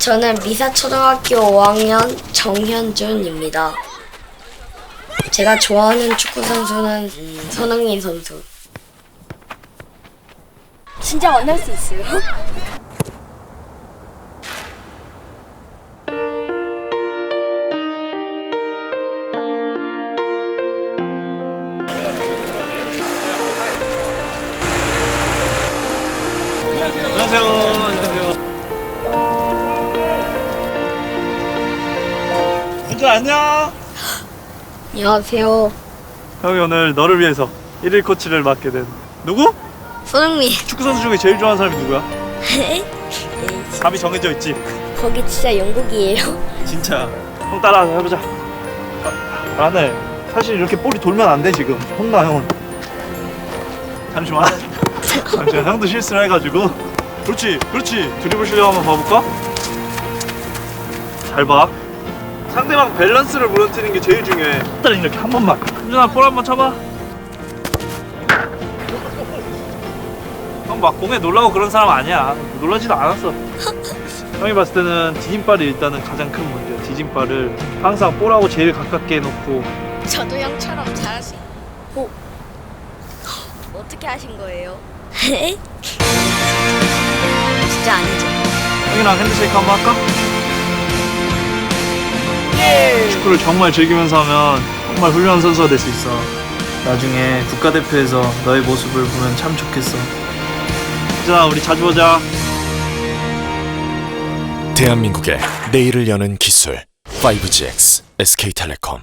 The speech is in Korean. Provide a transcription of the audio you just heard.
저는 미사초등학교 5학년 정현준입니다. 제가 좋아하는 축구 선수는 음, 손흥민 선수. 진짜 만날 수 있어요? 안녕하세요. 안녕하세요. 은주 안녕. 안녕하세요. 형이 오늘 너를 위해서 1일 코치를 맡게 된 누구? 손흥민. 축구 선수 중에 제일 좋아하는 사람이 누구야? 답이 정해져 있지. 거기 진짜 영국이에요. 진짜. 형 따라 해보자. 아, 안 해. 사실 이렇게 볼이 돌면 안 돼 지금. 혼나 형은. 잠시만. 잠시만 형도 실수를 해가지고. 그렇지, 그렇지. 드리블 실력 한번 봐볼까? 잘 봐. 상대방 밸런스를 무너뜨리는 게 제일 중요해. 일단 이렇게 한 번만. 현준아 볼 한 번 쳐봐. 형 막 공에 놀라고 그런 사람 아니야. 놀라지도 않았어. 형이 봤을 때는 디딤발이 일단은 가장 큰 문제야. 디딤발을 항상 볼하고 제일 가깝게 해놓고 저도 형처럼 잘할 수 있... 오. 어떻게 하신 거예요? 진짜 아니죠. 형이랑 핸드쉐이크 한 번 할까? 축구를 정말 즐기면서 하면 정말 훌륭한 선수가 될 수 있어. 나중에 국가대표에서 너의 모습을 보면 참 좋겠어. 자, 우리 자주 보자. 대한민국의 내일을 여는 기술 5GX SK텔레콤